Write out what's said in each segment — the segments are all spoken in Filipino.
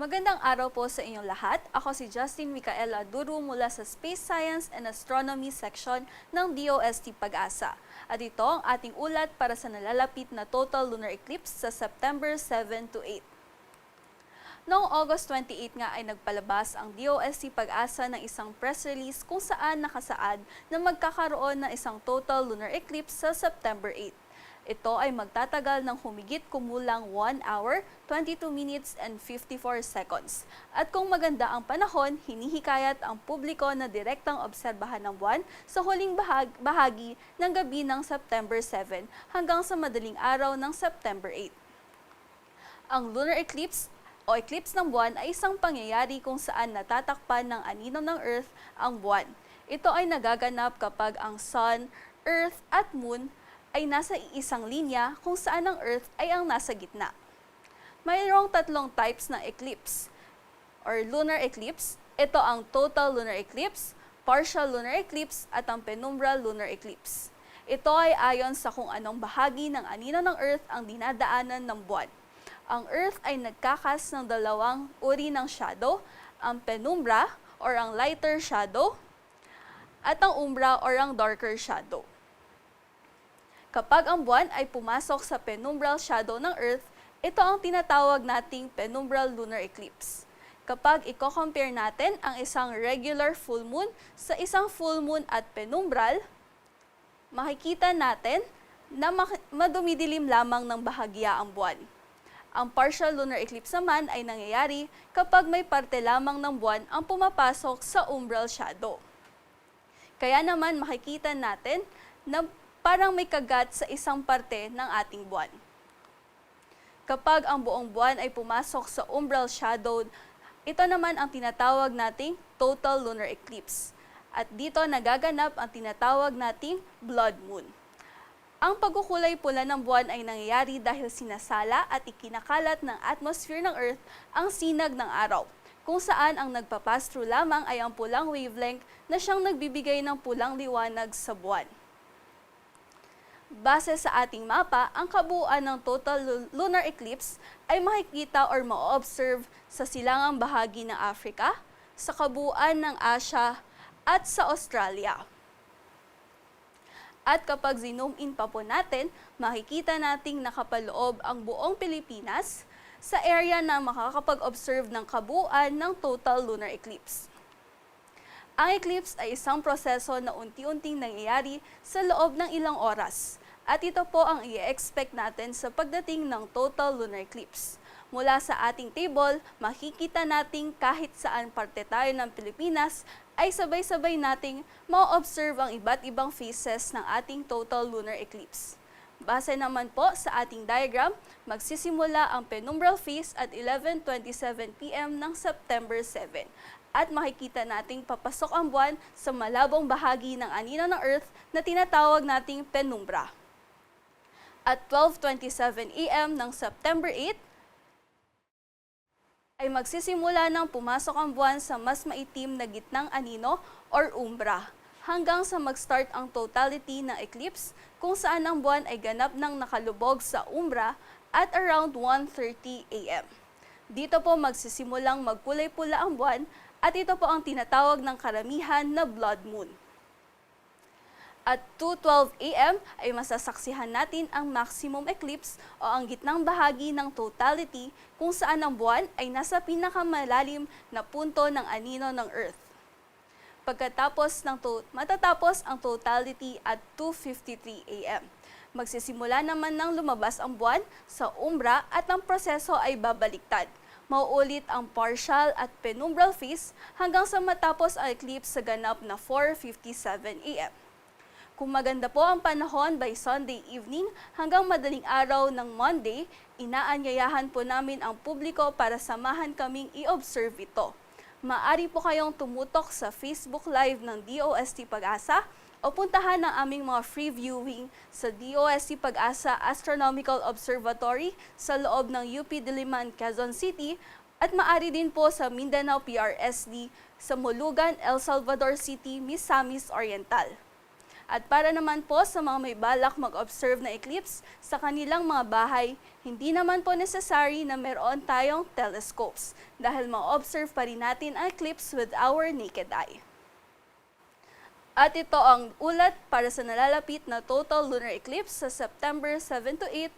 Magandang araw po sa inyong lahat. Ako si Justin Micaela Duru mula sa Space Science and Astronomy section ng DOST Pag-asa. At ito ang ating ulat para sa nalalapit na total lunar eclipse sa September 7 to 8. Noong August 28 nga ay nagpalabas ang DOST Pag-asa ng isang press release kung saan nakasaad na magkakaroon ng isang total lunar eclipse sa September 8. Ito ay magtatagal ng humigit kumulang 1 hour, 22 minutes and 54 seconds. At kung maganda ang panahon, hinihikayat ang publiko na direktang obserbahan ng buwan sa huling bahag- bahagi ng gabi ng September 7 hanggang sa madaling araw ng September 8. Ang lunar eclipse o eclipse ng buwan ay isang pangyayari kung saan natatakpan ng anino ng Earth ang buwan. Ito ay nagaganap kapag ang Sun, Earth at Moon ay nasa isang linya kung saan ang Earth ay ang nasa gitna. Mayroong tatlong types ng eclipse or lunar eclipse. Ito ang total lunar eclipse, partial lunar eclipse at ang penumbral lunar eclipse. Ito ay ayon sa kung anong bahagi ng anino ng Earth ang dinadaanan ng buwan. Ang Earth ay nagkakas ng dalawang uri ng shadow, ang penumbra or ang lighter shadow at ang umbra or ang darker shadow. Kapag ang buwan ay pumasok sa penumbral shadow ng Earth, ito ang tinatawag nating penumbral lunar eclipse. Kapag i-compare natin ang isang regular full moon sa isang full moon at penumbral, makikita natin na madumidilim lamang ng bahagya ang buwan. Ang partial lunar eclipse naman ay nangyayari kapag may parte lamang ng buwan ang pumapasok sa umbral shadow. Kaya naman makikita natin na parang may kagat sa isang parte ng ating buwan. Kapag ang buong buwan ay pumasok sa umbral shadow, ito naman ang tinatawag nating total lunar eclipse. At dito nagaganap ang tinatawag nating blood moon. Ang pagkukulay pula ng buwan ay nangyayari dahil sinasala at ikinakalat ng atmosphere ng Earth ang sinag ng araw, kung saan ang nagpapass through lamang ay ang pulang wavelength na siyang nagbibigay ng pulang liwanag sa buwan. Base sa ating mapa, ang kabuuan ng total lu- lunar eclipse ay makikita or ma-observe sa silangang bahagi ng Africa, sa kabuuan ng Asia, at sa Australia. At kapag zoom in pa po natin, makikita nating nakapaloob ang buong Pilipinas sa area na makakapag-observe ng kabuuan ng total lunar eclipse. Ang eclipse ay isang proseso na unti-unting nangyayari sa loob ng ilang oras. At ito po ang i-expect natin sa pagdating ng total lunar eclipse. Mula sa ating table, makikita nating kahit saan parte tayo ng Pilipinas ay sabay-sabay nating ma-observe ang iba't ibang phases ng ating total lunar eclipse. Base naman po sa ating diagram, magsisimula ang penumbral phase at 11.27 p.m. ng September 7 at makikita nating papasok ang buwan sa malabong bahagi ng anino ng Earth na tinatawag nating penumbra. At 12.27 a.m. ng September 8, ay magsisimula ng pumasok ang buwan sa mas maitim na gitnang anino or umbra hanggang sa mag-start ang totality ng eclipse kung saan ang buwan ay ganap ng nakalubog sa umbra at around 1.30 a.m. Dito po magsisimulang magkulay pula ang buwan at ito po ang tinatawag ng karamihan na blood moon. At 2.12 a.m. ay masasaksihan natin ang maximum eclipse o ang gitnang bahagi ng totality kung saan ang buwan ay nasa pinakamalalim na punto ng anino ng Earth. Pagkatapos ng to- matatapos ang totality at 2.53 a.m. Magsisimula naman ng lumabas ang buwan sa umbra at ang proseso ay babaliktad. Mauulit ang partial at penumbral phase hanggang sa matapos ang eclipse sa ganap na 4.57 a.m. Kung maganda po ang panahon by Sunday evening hanggang madaling araw ng Monday, inaanyayahan po namin ang publiko para samahan kaming i-observe ito. Maari po kayong tumutok sa Facebook Live ng DOST Pag-asa o puntahan ang aming mga free viewing sa DOST Pag-asa Astronomical Observatory sa loob ng UP Diliman, Quezon City at maari din po sa Mindanao PRSD sa Mulugan, El Salvador City, Misamis Oriental. At para naman po sa mga may balak mag-observe na eclipse sa kanilang mga bahay, hindi naman po necessary na meron tayong telescopes dahil ma-observe pa rin natin ang eclipse with our naked eye. At ito ang ulat para sa nalalapit na total lunar eclipse sa September 7 to 8,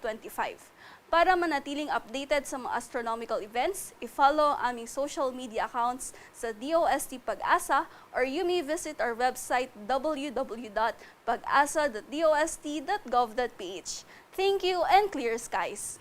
2025. Para manatiling updated sa mga astronomical events, i-follow ang aming social media accounts sa DOST Pag-asa or you may visit our website www.pagasa.dost.gov.ph. Thank you and clear skies!